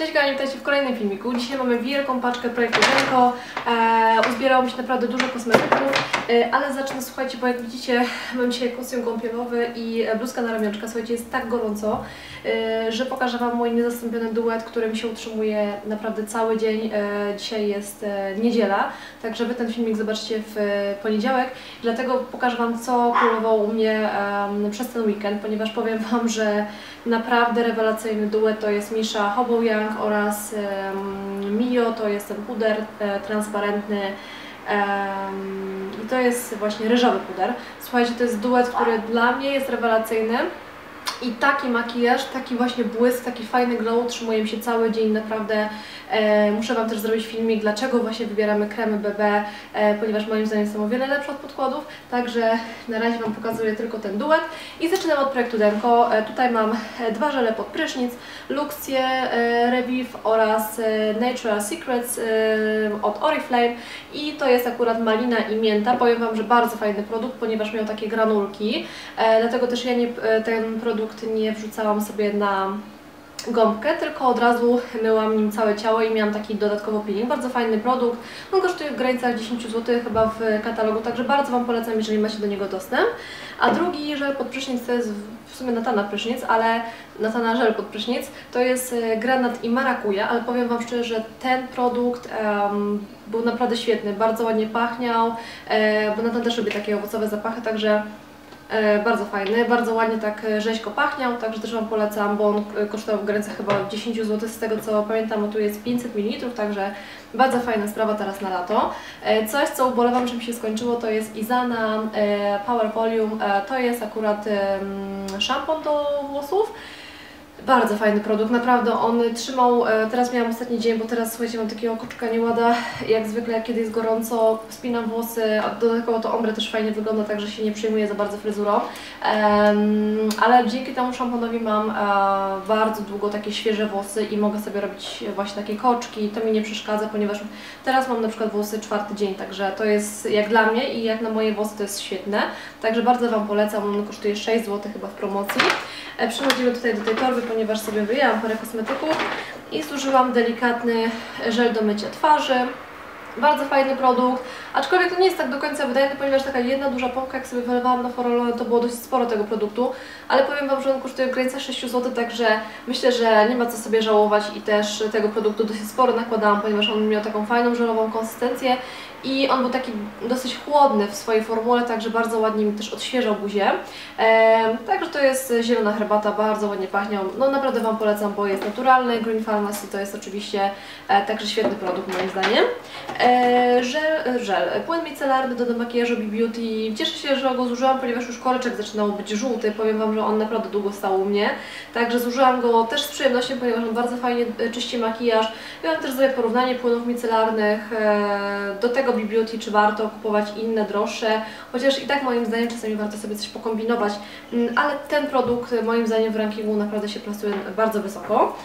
Cześć kochani, witajcie w kolejnym filmiku. Dzisiaj mamy wielką paczkę projektu Denko. E, uzbierało mi się naprawdę dużo kosmetyków, e, ale zacznę, słuchajcie, bo jak widzicie mam dzisiaj kostium kąpielowy i bluzka na ramionczka. Słuchajcie, jest tak gorąco, e, że pokażę Wam mój niezastąpiony duet, którym się utrzymuję naprawdę cały dzień. E, dzisiaj jest e, niedziela, także Wy ten filmik zobaczycie w e, poniedziałek. Dlatego pokażę Wam, co królowało u mnie em, przez ten weekend, ponieważ powiem Wam, że naprawdę rewelacyjny duet to jest Misha Hobo Oraz Mio, to jest ten puder e, transparentny i to jest właśnie ryżowy puder. Słuchajcie, to jest duet, który dla mnie jest rewelacyjny. I taki makijaż, taki właśnie błysk, taki fajny glow utrzymuje mi się cały dzień, naprawdę e, muszę Wam też zrobić filmik, dlaczego właśnie wybieramy kremy BB, e, ponieważ moim zdaniem są o wiele lepsze od podkładów, także na razie Wam pokazuję tylko ten duet. I zaczynam od projektu Denko. E, tutaj mam e, dwa żele pod prysznic, Luxie e, Revive oraz e, Natural Secrets e, od Oriflame. I to jest akurat malina i mięta. Powiem Wam, że bardzo fajny produkt, ponieważ miał takie granulki, dlatego też ja nie, ten produkt nie wrzucałam sobie na gąbkę, tylko od razu myłam nim całe ciało i miałam taki dodatkowo peeling. Bardzo fajny produkt. On kosztuje w granicach 10 zł chyba w katalogu, także bardzo Wam polecam, jeżeli macie do niego dostęp. A drugi żel pod prysznic to jest w sumie Natana prysznic, ale Natana żel pod prysznic to jest e, granat i marakuja, ale powiem Wam szczerze, że ten produkt em, był naprawdę świetny, bardzo ładnie pachniał, e, bo Natan też lubi takie owocowe zapachy, także bardzo fajny, bardzo ładnie tak e, rzeźko pachniał, także też Wam polecam, bo on e, kosztował w granicach chyba 10 zł, z tego co pamiętam, bo tu jest 500 ml, także bardzo fajna sprawa teraz na lato. E, Coś, co ubolewam, że mi się skończyło, to jest Izana e, Power Volume, E, to jest akurat szampon do włosów. Bardzo fajny produkt, naprawdę. On trzymał, e, teraz miałam ostatni dzień, bo teraz słuchajcie, mam takiego koczka niełada, jak zwykle jak kiedy jest gorąco, spinam włosy, a dodatkowo to ombre też fajnie wygląda, także się nie przejmuję za bardzo fryzurą, Em, ale dzięki temu szamponowi mam e, bardzo długo takie świeże włosy i mogę sobie robić właśnie takie koczki, to mi nie przeszkadza, ponieważ teraz mam na przykład włosy czwarty dzień, także to jest jak dla mnie i jak na moje włosy to jest świetne, także bardzo Wam polecam, on kosztuje 6 zł chyba w promocji. E, Przechodzimy tutaj do tej torby, ponieważ sobie wyjęłam parę kosmetyków i zużyłam delikatny żel do mycia twarzy. Bardzo fajny produkt, aczkolwiek to nie jest tak do końca wydajny, ponieważ taka jedna duża pompka, jak sobie wylewałam na forolone, to było dość sporo tego produktu, ale powiem Wam, że on kosztuje w granicach 6 zł, także myślę, że nie ma co sobie żałować i też tego produktu dosyć sporo nakładałam, ponieważ on miał taką fajną żelową konsystencję i on był taki dosyć chłodny w swojej formule, także bardzo ładnie mi też odświeżał buzię. Ehm, także to jest zielona herbata, bardzo ładnie pachniał. No naprawdę Wam polecam, bo jest naturalny. Green Pharmacy to jest oczywiście e, także świetny produkt moim zdaniem. E, żel, żel, płyn micelarny do makijażu B Beauty. Cieszę się, że go zużyłam, ponieważ już koreczek zaczynał być żółty. Powiem Wam, że on naprawdę długo stał u mnie. Także zużyłam go też z przyjemnością, ponieważ on bardzo fajnie czyści makijaż. Miałam też sobie porównanie płynów micelarnych e, do tego B Beauty, czy warto kupować inne, droższe, chociaż i tak moim zdaniem czasami warto sobie coś pokombinować, Mm, ale ten produkt moim zdaniem w rankingu naprawdę się plasuje bardzo wysoko.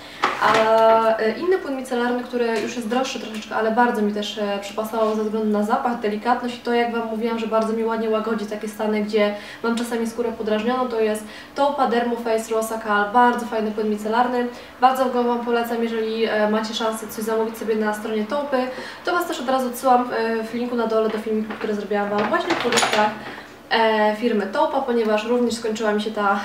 A e, inny płyn micelarny, który już jest droższy troszeczkę, ale bardzo mi też e, przypasował ze względu na zapach, delikatność i to jak Wam mówiłam, że bardzo mi ładnie łagodzi takie stany, gdzie mam czasami skórę podrażnioną, to jest Taupa Dermoface Rosacal, bardzo fajny płyn micelarny. Bardzo go Wam polecam, jeżeli e, macie szansę coś zamówić sobie na stronie Taupy, to Was też od razu odsyłam w linku na dole do filmiku, który zrobiłam Wam właśnie w e, firmy Taupa, ponieważ również skończyła mi się ta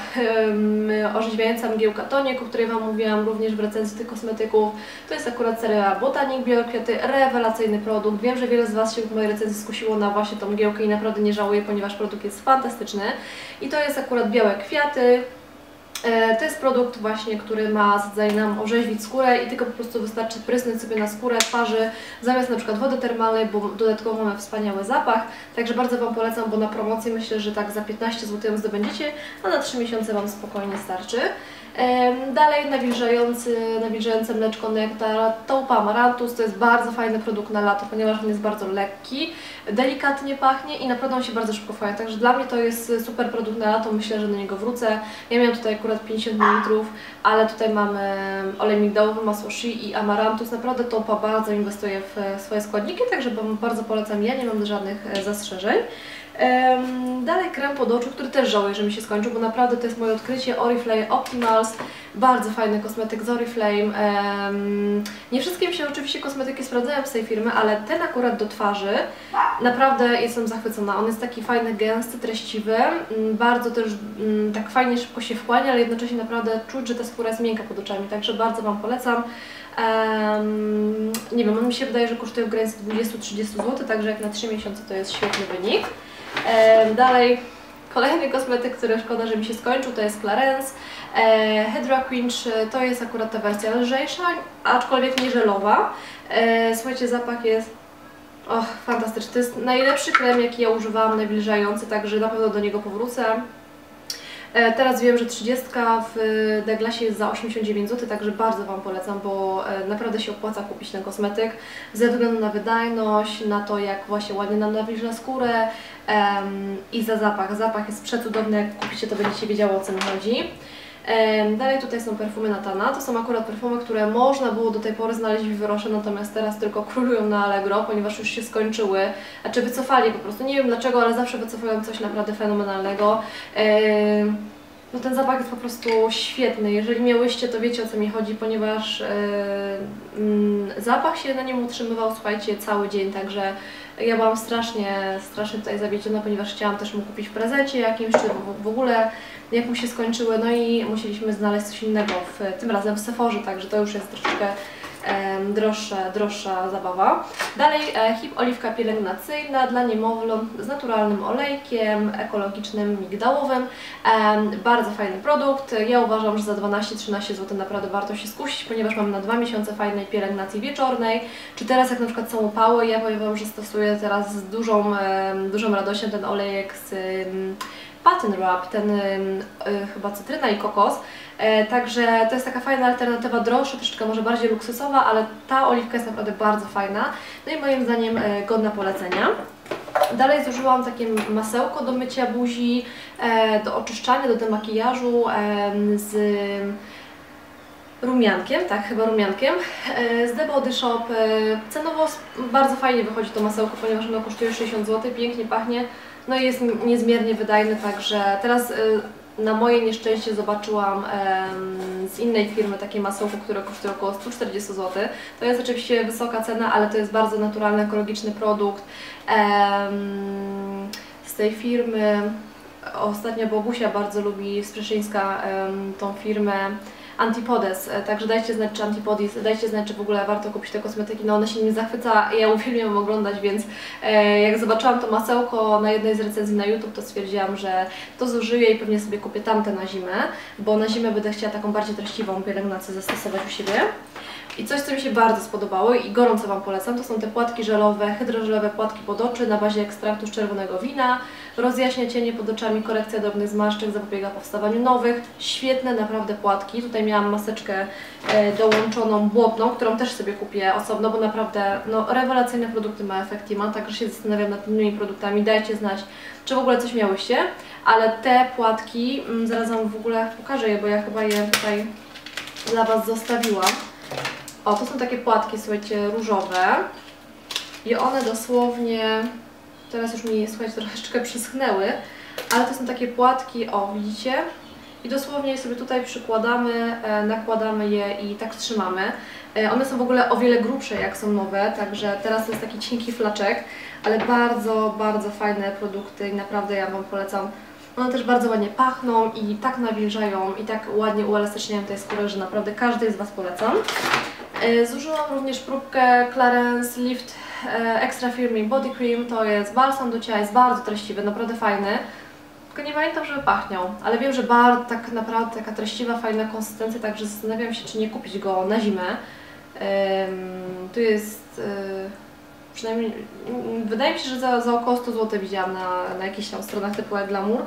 orzeźwiająca mgiełka tonik, o której Wam mówiłam również w recenzji tych kosmetyków. To jest akurat seria Botanik Białe-Kwiaty, rewelacyjny produkt. Wiem, że wiele z Was się w mojej recenzji skusiło na właśnie tą mgiełkę i naprawdę nie żałuję, ponieważ produkt jest fantastyczny. I to jest akurat białe kwiaty, E, To jest produkt właśnie, który ma za zadanie nam orzeźwić skórę i tylko po prostu wystarczy prysnąć sobie na skórę, twarzy, zamiast na przykład wody termalnej, bo dodatkowo mamy wspaniały zapach. Także bardzo Wam polecam, bo na promocji myślę, że tak za 15 zł ją zdobędziecie, a na 3 miesiące Wam spokojnie starczy. Dalej nawilżający, nawilżające mleczko nektar Taupa Amaranthus. To jest bardzo fajny produkt na lato, ponieważ on jest bardzo lekki, delikatnie pachnie i naprawdę on się bardzo szybko wchłania, także dla mnie to jest super produkt na lato, myślę, że do niego wrócę. Ja miałam tutaj akurat 50 ml, ale tutaj mamy olej migdałowy, masło shea i amarantus, naprawdę Taupa bardzo inwestuje w swoje składniki, także bardzo polecam, ja nie mam żadnych e, zastrzeżeń. Dalej krem pod oczu, który też żałuję, że mi się skończył, bo naprawdę to jest moje odkrycie Oriflame Optimals. Bardzo fajny kosmetyk z Oriflame. Nie wszystkie mi się oczywiście kosmetyki sprawdzają z tej firmy, ale ten akurat do twarzy naprawdę jestem zachwycona. On jest taki fajny, gęsty, treściwy, mm, bardzo też mm, tak fajnie szybko się wchłania, ale jednocześnie naprawdę czuć, że ta skóra jest miękka pod oczami, także bardzo Wam polecam. Nie wiem, on mi się wydaje, że kosztuje w granicy 20-30 zł, także jak na 3 miesiące to jest świetny wynik. Dalej kolejny kosmetyk, który szkoda, że mi się skończył, to jest Clarence. E, Hydra to jest akurat ta wersja lżejsza, aczkolwiek nie żelowa. E, słuchajcie, zapach jest och, fantastyczny. To jest najlepszy krem, jaki ja używałam, nawilżający, także na pewno do niego powrócę. E, Teraz wiem, że 30 w Douglasie jest za 89 zł, także bardzo Wam polecam, bo e, naprawdę się opłaca kupić ten kosmetyk ze względu na wydajność, na to jak właśnie ładnie nam nawilża skórę em, i za zapach. Zapach jest przecudowny, jak kupicie to będziecie wiedziało o co mi chodzi. Dalej tutaj są perfumy Natana. To są akurat perfumy, które można było do tej pory znaleźć w Wyrosze, natomiast teraz tylko królują na Allegro, ponieważ już się skończyły. Znaczy wycofali po prostu. Nie wiem dlaczego, ale zawsze wycofują coś naprawdę fenomenalnego. No ten zapach jest po prostu świetny. Jeżeli miałyście, to wiecie o co mi chodzi, ponieważ mm, zapach się na nim utrzymywał, słuchajcie, cały dzień, także ja byłam strasznie, strasznie tutaj zawiedziona, ponieważ chciałam też mu kupić w prezencie jakimś, czy w ogóle jak mu się skończyły, no i musieliśmy znaleźć coś innego, w, tym razem w Sephorze, także to już jest troszeczkę droższa, droższa zabawa. Dalej e, Hip Oliwka pielęgnacyjna dla niemowląt z naturalnym olejkiem, ekologicznym, migdałowym. Bardzo fajny produkt. Ja uważam, że za 12-13 zł naprawdę warto się skusić, ponieważ mamy na dwa miesiące fajnej pielęgnacji wieczornej. Czy teraz jak na przykład są upały, ja powiem Wam, że stosuję teraz z dużą, dużą radością ten olejek z Patent Wrap, ten y, chyba cytryna i kokos. E, Także to jest taka fajna alternatywa, droższa, troszeczkę może bardziej luksusowa, ale ta oliwka jest naprawdę bardzo fajna. No i moim zdaniem e, godna polecenia. Dalej zużyłam takie masełko do mycia buzi, e, do oczyszczania, do demakijażu em, z rumiankiem, tak, chyba rumiankiem, e, z The Body Shop. E, Cenowo bardzo fajnie wychodzi to masełko, ponieważ ono kosztuje 60 zł, pięknie pachnie, no i jest niezmiernie wydajny, także teraz e, na moje nieszczęście zobaczyłam z innej firmy takie masełko, które kosztuje około 140 zł. To jest oczywiście wysoka cena, ale to jest bardzo naturalny, ekologiczny produkt. Z tej firmy ostatnio Bogusia bardzo lubi em, tą firmę Antipodes, e, także dajcie znać, czy Antipodis, dajcie znać, czy w ogóle warto kupić te kosmetyki, no one się nimi zachwyca, ja uwielbiam oglądać, więc e, jak zobaczyłam to masełko na jednej z recenzji na YouTube, to stwierdziłam, że to zużyję i pewnie sobie kupię tamte na zimę, bo na zimę będę chciała taką bardziej treściwą pielęgnację zastosować u siebie. I coś, co mi się bardzo spodobało i gorąco Wam polecam, to są te płatki żelowe, hydrożelowe płatki pod oczy na bazie ekstraktu z czerwonego wina. Rozjaśnia cienie pod oczami, korekcja drobnych zmarszczek, zapobiega powstawaniu nowych. Świetne naprawdę płatki. Tutaj miałam maseczkę e, dołączoną błotną, którą też sobie kupię osobno, bo naprawdę no, rewelacyjne produkty ma Efektima, także się zastanawiam nad innymi produktami. Dajcie znać, czy w ogóle coś miałyście. Ale te płatki, mm, zaraz Wam w ogóle pokażę je, bo ja chyba je tutaj dla Was zostawiłam. O, to są takie płatki, słuchajcie, różowe. I one dosłownie, teraz już mi, słuchajcie, troszeczkę przyschnęły, ale to są takie płatki, o, widzicie? I dosłownie sobie tutaj przykładamy, e, nakładamy je i tak trzymamy. E, one są w ogóle o wiele grubsze jak są nowe, także teraz to jest taki cienki flaczek, ale bardzo, bardzo fajne produkty i naprawdę ja Wam polecam. One też bardzo ładnie pachną i tak nawilżają i tak ładnie uelastyczniają tej skóry, że naprawdę każdy z Was polecam. E, Zużyłam również próbkę Clarence Lift e, Extra Firming Body Cream. To jest balsam do ciała, jest bardzo treściwy, naprawdę fajny. Tylko nie pamiętam, żeby pachniał, ale wiem, że bardzo tak naprawdę taka treściwa, fajna konsystencja, także zastanawiam się, czy nie kupić go na zimę. Ym, tu jest e, przynajmniej, mm, wydaje mi się, że za, za około 100 zł widziałam na, na jakichś tam stronach typu Glamour.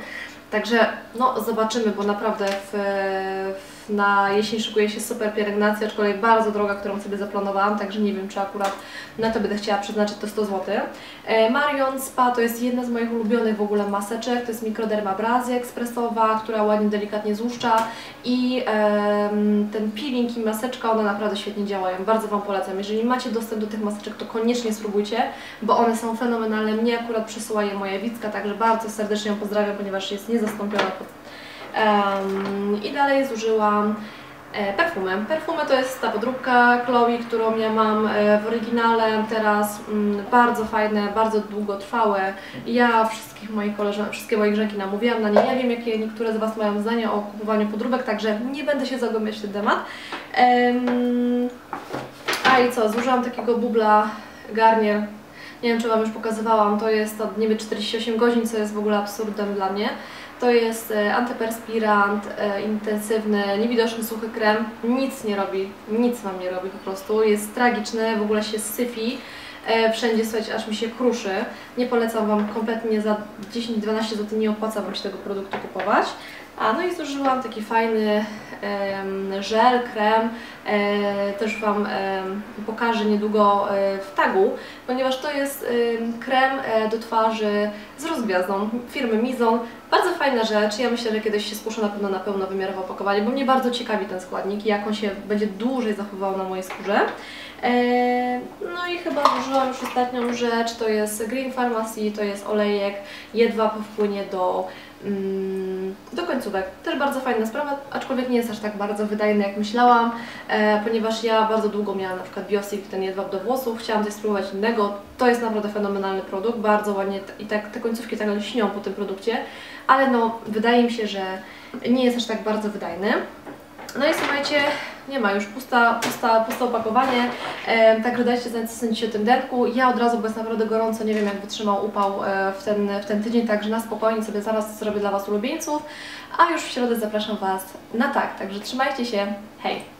Także no zobaczymy, bo naprawdę w, na jesień szykuje się super pielęgnacja, aczkolwiek bardzo droga, którą sobie zaplanowałam, także nie wiem, czy akurat na to będę chciała przeznaczyć to 100 zł. E, Marion Spa to jest jedna z moich ulubionych w ogóle maseczek, to jest mikrodermabrazy ekspresowa, która ładnie, delikatnie złuszcza i ten peeling i maseczka, one naprawdę świetnie działają, bardzo Wam polecam. Jeżeli macie dostęp do tych maseczek, to koniecznie spróbujcie, bo one są fenomenalne. Mnie akurat przesyła je moja Wicka, także bardzo serdecznie ją pozdrawiam, ponieważ jest niezastąpiona. Em, I dalej zużyłam e, perfumę. Perfumę to jest ta podróbka Chloe, którą ja mam e, w oryginale teraz. Mm, bardzo fajne, bardzo długotrwałe. Ja wszystkich moich koleżanek, wszystkie moje grzęki namówiłam na nie. Ja wiem, jakie niektóre z Was mają zdania o kupowaniu podróbek, także nie będę się zagłębiać w ten temat. Em, a i co, zużyłam takiego bubla Garnier. Nie wiem, czy Wam już pokazywałam, to jest od niby 48 godzin, co jest w ogóle absurdem dla mnie. To jest e, antyperspirant, e, intensywny, niewidoczny suchy krem. Nic nie robi, nic Wam nie robi po prostu. Jest tragiczny, w ogóle się syfi. E, wszędzie, słuchajcie, aż mi się kruszy. Nie polecam Wam kompletnie za 10-12 zł, nie opłaca Wam się tego produktu kupować. A no i zużyłam taki fajny żel, krem, e, też Wam pokażę niedługo e, w tagu, ponieważ to jest em, krem e, do twarzy z rozgwiazdą firmy Mizon. Bardzo fajna rzecz, ja myślę, że kiedyś się skuszę na pewno na pełnowymiarowe opakowanie, bo mnie bardzo ciekawi ten składnik i jak on się będzie dłużej zachowywał na mojej skórze. No i chyba zużyłam już ostatnią rzecz, to jest Green Pharmacy, to jest olejek, jedwab wpłynie do, do końcówek. Też bardzo fajna sprawa, aczkolwiek nie jest aż tak bardzo wydajny jak myślałam, e, ponieważ ja bardzo długo miałam na przykład Biosik, ten jedwab do włosów, chciałam coś spróbować innego, to jest naprawdę fenomenalny produkt, bardzo ładnie i tak te końcówki tak śnią po tym produkcie, ale no wydaje mi się, że nie jest aż tak bardzo wydajny. No i słuchajcie, nie ma już pusta, pusta, puste opakowanie, e, także dajcie znać co sądzicie o tym denku. Ja od razu, bo jest naprawdę gorąco, nie wiem jak wytrzymał upał e, w ten, w ten tydzień, także na spokojnie sobie zaraz zrobię dla Was ulubieńców, a już w środę zapraszam Was na tak, także trzymajcie się, hej!